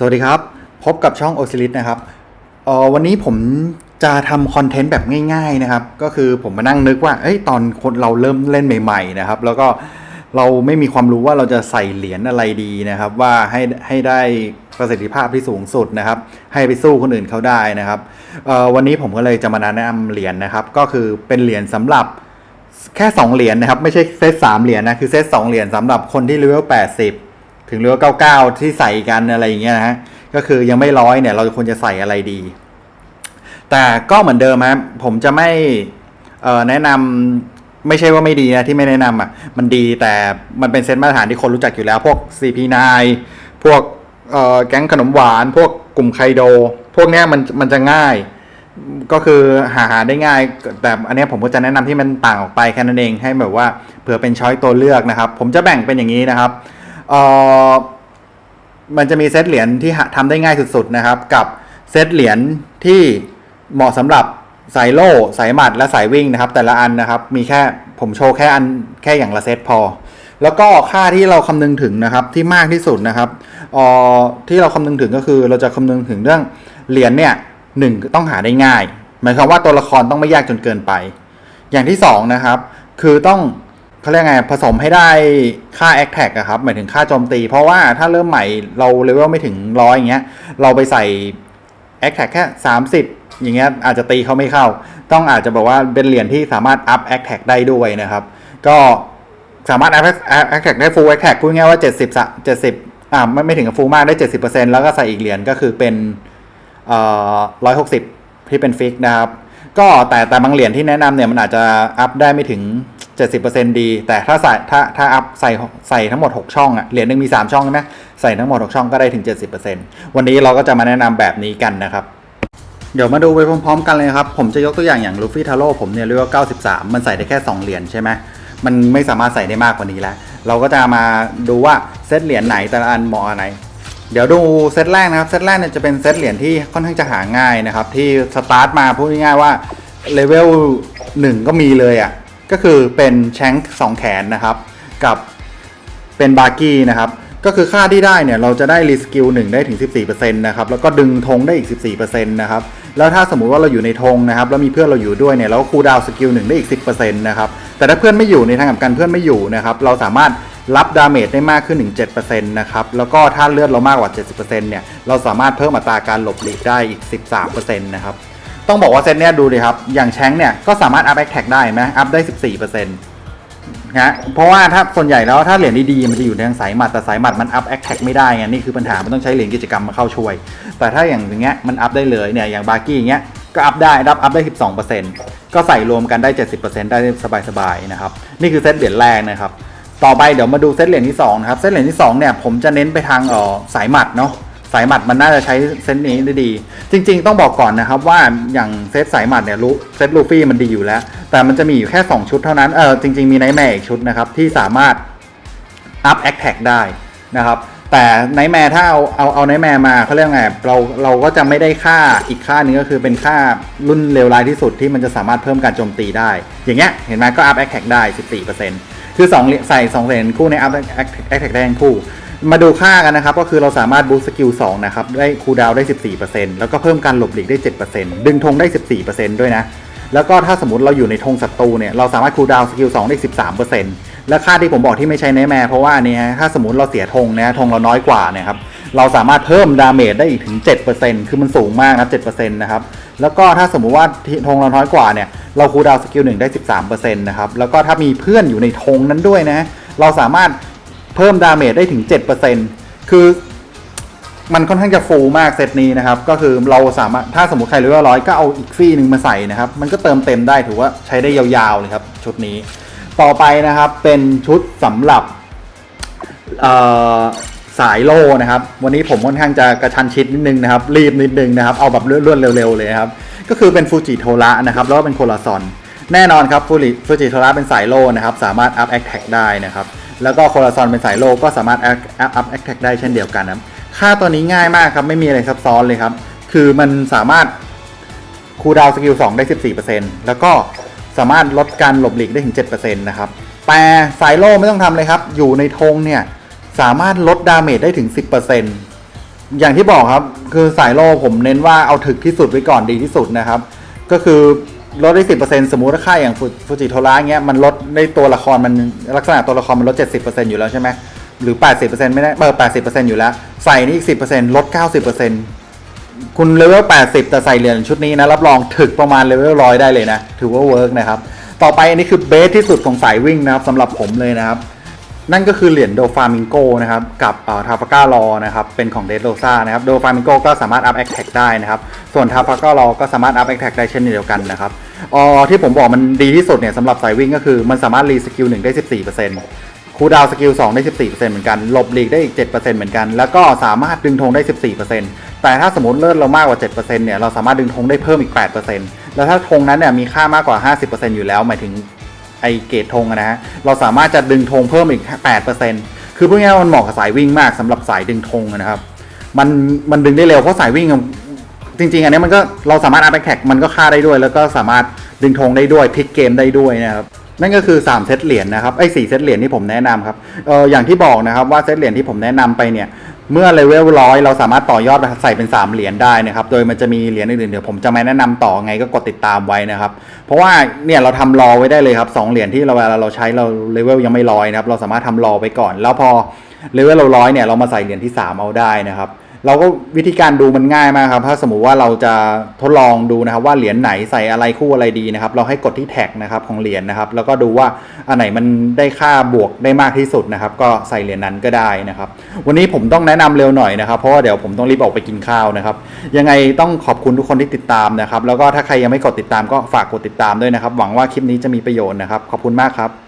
สวัสดีครับ พบกับช่อง o s i l i s นะครับออวันนี้ผมจะทำคอนเทนต์แบบง่ายๆนะครับ ก็คือผมมานั่งนึกว่าเอ้ยตอนคนเราเริ่มเล่นใหม่ๆนะครับ แล้วก็เราไม่มีความรู้ว่าเราจะใส่เหรียญอะไรดีนะครับ ว่าให้ให้ได้ประสิทธิภาพที่สูงสุดนะครับ ให้ไปสู้คนอื่นเขาได้นะครับออวันนี้ผมก็เลยจะมาแนะนำเหรียญนะครับ ก็คือเป็นเหรียญสำหรับแค่ 2 เหรียญนะครับ ไม่ใช่เซตสามเหรียญนะคือเซตสองเหรียญสำหรับคนที่เลเวล80 ถึงเลเวล99ที่ใส่กันอะไรอย่างเงี้ยนะฮะก็คือยังไม่ร้อยเนี่ย เราควรจะใส่อะไรดี แต่ก็เหมือนเดิมครับผมจะไม่เอ่อแนะนำไม่ใช่ว่าไม่ดีนะที่ไม่แนะนำอะมันดีแต่มันเป็นเซตมาตรฐานที่คนรู้จักอยู่แล้ว พวก CP9 พวกเอ่อแก๊งขนมหวาน พวกกลุ่มไคโด พวกเนี้ยมันมันจะง่าย ก็คือหาหาได้ง่าย แต่อันเนี้ยผมก็จะแนะนำที่มันต่างออกไปแค่นั้นเองให้แบบว่าเผื่อเป็นช้อยตัวเลือกนะครับ ผมจะแบ่งเป็นอย่างนี้นะครับ เอ่อมันจะมีเซตเหรียญที่หาทำได้ง่ายสุดๆนะครับ กับเซตเหรียญที่เหมาะสำหรับสายโล่สายหมัดและสายวิ่งนะครับ แต่ละอันนะครับมีแค่ผมโชว์แค่อันแค่อย่างละเซตพอ แล้วก็ค่าที่เราคำนึงถึงนะครับที่มากที่สุดนะครับออที่เราคำนึงถึงก็คือเราจะคำนึงถึงเรื่องเหรียญเนี่ยหนึ่งต้องหาได้ง่าย หมายความว่าตัวละครต้องไม่ยากจนเกินไป อย่างที่สองนะครับคือต้อง เขาเรียกไงผสมให้ได้ค่า a c t a g อะครับ หมายถึงค่าโจมตี เพราะว่าถ้าเริ่มใหม่เราเลเวลไม่ถึงร้อยอย่างเงี้ย เราไปใส่ a c t a g แค่ 30 อย่างเงี้ยอาจจะตีเขาไม่เข้า ต้องอาจจะบอกว่าเป็นเหรียญที่สามารถ up a c t a g ได้ด้วยนะครับ ก็สามารถ up a c t a g ได้ full a c t a g พูดง่ายว่า 70สะ70อ่าไม่ไม่ถึงกับ full มากได้ 70%แล้วก็ใส่อีกเหรียญก็คือเป็นเอ่อ160 ที่เป็นฟิกนะครับ ก็แต่แต่บางเหรียญที่แนะนำเนี่ยมันอาจจะอัพได้ไม่ถึง 70%ดี แต่ถ้าใส่ถ้าถ้าอัพใส่ใส่ทั้งหมด 6 ช่องอะเหรียญหนึ่งมี 3 ช่องใช่ไหมใส่ทั้งหมด 6 ช่องก็ได้ถึง 70%วันนี้เราก็จะมาแนะนำแบบนี้กันนะครับ เดี๋ยวมาดูไปพร้อมๆ กันเลยครับ ผมจะยกตัวอย่างอย่างลูฟี่ทาโร่ผมเนี่ยเรียกว่า93 มันใส่ได้แค่ 2 เหรียญใช่ไหมมันไม่สามารถใส่ได้มากกว่านี้แล้ว เราก็จะมาดูว่าเซตเหรียญไหนแต่ละอันเหมาะอันไหนเดี๋ยวดูเซตแรกนะครับ เซตแรกเนี่ยจะเป็นเซตเหรียญที่ค่อนข้างจะหาง่ายนะครับ ที่สตาร์ทมาพูดง่ายๆว่าเลเวลหนึ่งก็มีเลยอะ่ะ ก็คือเป็นแชงค์สองแขนนะครับ กับเป็นบาร์กี้นะครับก็คือค่าที่ได้เนี่ยเราจะได้รีสกิล1ได้ถึง 14%นะครับแล้วก็ดึงธงได้อีก 14%นะครับแล้วถ้าสมมุติว่าเราอยู่ในธงนะครับแล้วมีเพื่อนเราอยู่ด้วยเนี่ยเราก็คูดาวสกิล1ได้อีก 10%นะครับแต่ถ้าเพื่อนไม่อยู่ในทางกับกันเพื่อนไม่อยู่นะครับเราสามารถรับดาเมจได้มากขึ้นถึง7%นะครับแล้วก็ถ้าเลือดเรามากกว่า 70%เนี่ยเราสามารถเพิ่มอัตราการหลบหลีกได้อีก 13%นะครับ ต้องบอกว่าเซตเนี้ยดูดิครับ อย่างแชงค์เนี่ยก็สามารถอัพแอคแท็กได้ไหมอัพได้ 14%นะเพราะว่าถ้าส่วนใหญ่แล้วถ้าเหรียญดีๆมันจะอยู่ในทางสายหมัดแต่สายหมัดมันอัพแอคแท็กไม่ได้ไงนี่คือปัญหา มันต้องใช้เหรียญกิจกรรมมาเข้าช่วย แต่ถ้าอย่างอย่างเงี้ยมันอัพได้เลยเนี่ยอย่างบาร์กี้อย่างเงี้ยก็อัพได้รับอัพได้ 12%ก็ใส่รวมกันได้ 70%ได้สบายๆนะครับนี่คือเซตเหรียญแรกนะครับต่อไปเดี๋ยวมาดูเซตเหรียญที่2นะครับเซตเหรียญที่2เนี่ยผมจะเน้นไปทางเออสายหมัดเนาะ สายหมัดมันน่าจะใช้เซตนี้ได้ดี จริง ๆ ต้องบอกก่อนนะครับว่าอย่างเซตสายหมัดเนี่ยรู้เซตลูฟี่มันดีอยู่แล้ว แต่มันจะมีอยู่แค่ 2 ชุดเท่านั้นเออจริง ๆ มีไนท์แมร์อีกชุดนะครับ ที่สามารถอัพแอคแท็กได้นะครับแต่ไนท์แมร์ถ้าเอาเอาเอาไนท์แมร์มาเขาเรียกไงเราเราก็จะไม่ได้ค่าอีกค่านึงก็คือเป็นค่ารุ่นเลวร้ายที่สุดที่มันจะสามารถเพิ่มการโจมตีได้ อย่างเงี้ยเห็นไหมก็อัพแอคแท็กได้ 14%คือ2เหรียญใส่2เหรียญคู่ในอัพแอคแท็กได้ทั้งคู่ มาดูค่ากันนะครับ ก็คือเราสามารถบูสต์สกิล2นะครับ ได้คูลดาวน์ได้ 14%แล้วก็เพิ่มการหลบหลีกได้ 7%ดึงธงได้ 14%ด้วยนะ แล้วก็ถ้าสมมติเราอยู่ในธงศัตรูเนี่ย เราสามารถคูลดาวสกิล2ได้ 13%และค่าที่ผมบอกที่ไม่ใช้ในแม่เพราะว่านี่ฮะถ้าสมมติเราเสียธงนะธงเราน้อยกว่าเนี่ยครับเราสามารถเพิ่มดาเมจได้อีกถึง 7%คือมันสูงมากนะ7%นะครับแล้วก็ถ้าสมมุติว่าธงเราน้อยกว่าเนี่ยเราคูลดาวสกิล1ได้ 13%นะครับแล้วก็ถ้ามีเพื่อนอยู่ในธงนั้นด้วยนะเราสามารถ เพิ่มดาเมจได้ถึง 7%คือมันค่อนข้างจะฟูลมากเซตนี้นะครับ ก็คือเราสามารถถ้าสมมติใครรู้ว่าร้อยก็เอาอีกฟี่หนึ่งมาใส่นะครับ มันก็เติมเต็มได้ถือว่าใช้ได้ยาวๆเลยครับ ชุดนี้ ต่อไปนะครับเป็นชุดสำหรับสายโลนะครับ วันนี้ผมค่อนข้างจะกระชันชิดนิดนึงนะครับ รีบนิดนึงนะครับ เอาแบบรวดๆเร็วๆเลยครับ ก็คือเป็นฟูจิโทระนะครับ แล้วก็เป็นโคลาซอน แน่นอนครับฟูจิฟูจิโทระเป็นสายโลนะครับ สามารถอัพแอคแท็กได้นะครับ แล้วก็โคลาซอนเป็นสายโลก็สามารถอัพอัพแอคแท็กได้เช่นเดียวกันนะครับค่าตัวนี้ง่ายมากครับ ไม่มีอะไรซับซ้อนเลยครับ คือมันสามารถคูดาวสกิล2ได้ 14%แล้วก็สามารถลดการหลบหลีกได้ถึง 7%นะครับ แต่สายโล่ไม่ต้องทำเลยครับ อยู่ในธงเนี่ยสามารถลดดาเมจได้ถึง 10%นอย่างที่บอกครับ คือสายโลผมเน้นว่าเอาถึกที่สุดไว้ก่อนดีที่สุดนะครับ ก็คือ ลดได้สิบเปอร์เซ็นต์สมมุติถ้าค่ายอย่างฟูจิโทระเงี้ยมันลดในตัวละครมันลักษณะตัวละครมันลดเจ็ดสิบเปอร์เซ็นต์อยู่แล้วใช่ไหมหรือแปดสิบเปอร์เซ็นต์ไม่ได้เออ80%อยู่แล้ว ใส่นี่อีกสิบเปอร์เซ็นต์ลดเก้าสิบเปอร์เซ็นต์คุณเลเวลแปดสิบแต่ใส่เหรียญชุดนี้นะ รับรองถึกประมาณเลเวลร้อยได้เลยนะ ถือว่าเวิร์กนะครับ ต่อไปอันนี้คือเบสที่สุดของสายวิ่งนะครับสำหรับผมเลยนะครับ นั่นก็คือเหรียญโดฟามิงโกนะครับกับทาฟาก้ารอนะครับเป็นของเดโ o ซานะครับโดฟามิงโกก็สามารถอัพแอคแท็กได้นะครับส่วนทาฟาก้ารอก็สามารถอัพแอคแท็กได้เช่นเดียวกันนะครับอ๋อที่ผมบอกมันดีที่สุดเนี่ยสำหรับสายวิ่งก็คือมันสามารถรีสกิล1ได้ 14%คูดาวสกิล2ได้ 14%เหมือนกันหลบหลีกได้อีก 7%เหมือนกัน แล้วก็สามารถดึงธงได้ 14%แต่ถ้าสมมติเลือดเรามากกว่า 7%เนี่ยเราสามารถดึงธงได้เพิ่มอีก 8%แล้วถ้าธงนั้นเนี่ยมีค่ามากกว่า 50%อยู่แล้วหมายถึง ไอเกตธงนะฮะเราสามารถจะดึงธงเพิ่มอีก 8%คือพูดง่ายๆว่ามันเหมาะกับสายวิ่งมากสำหรับสายดึงธงนะครับมันมันดึงได้เร็วเพราะสายวิ่งจริง ๆ อันนี้มันก็เราสามารถอัพแท็กมันก็ฆ่าได้ด้วย แล้วก็สามารถดึงธงได้ด้วยพลิกเกมได้ด้วยนะครับนั่นก็คือ 3 เซตเหรียญนะครับไอ้สเซตเหรียญที่ผมแนะนำครับเอออย่างที่บอกนะครับว่าเซตเหรียญที่ผมแนะนำไปเนี่ย เมื่อเลเวลร้อยเราสามารถต่อยอดใส่เป็น 3 เหรียญได้นะครับ โดยมันจะมีเหรียญอื่นๆเดี๋ยวผมจะมาแนะนำต่อไงก็กดติดตามไว้นะครับ เพราะว่าเนี่ยเราทำรอไว้ได้เลยครับสองเหรียญที่เราเวลาเราใช้เราเลเวลยังไม่ร้อยนะครับ เราสามารถทำรอไว้ก่อน แล้วพอเลเวลเราร้อยเนี่ยเรามาใส่เหรียญที่ 3 เอาได้นะครับ เราก็วิธีการดูมันง่ายมากครับ ถ้าสมมุติว่าเราจะทดลองดูนะครับ ว่าเหรียญไหนใส่อะไรคู่อะไรดีนะครับ เราให้กดที่แท็กนะครับของเหรียญนะครับ แล้วก็ดูว่าอันไหนมันได้ค่าบวกได้มากที่สุดนะครับ ก็ใส่เหรียญนั้นก็ได้นะครับ วันนี้ผมต้องแนะนำเร็วหน่อยนะครับเพราะว่าเดี๋ยวผมต้องรีบออกไปกินข้าวนะครับ ยังไงต้องขอบคุณทุกคนที่ติดตามนะครับ แล้วก็ถ้าใครยังไม่กดติดตามก็ฝากกดติดตามด้วยนะครับ หวังว่าคลิปนี้จะมีประโยชน์นะครับ ขอบคุณมากครับ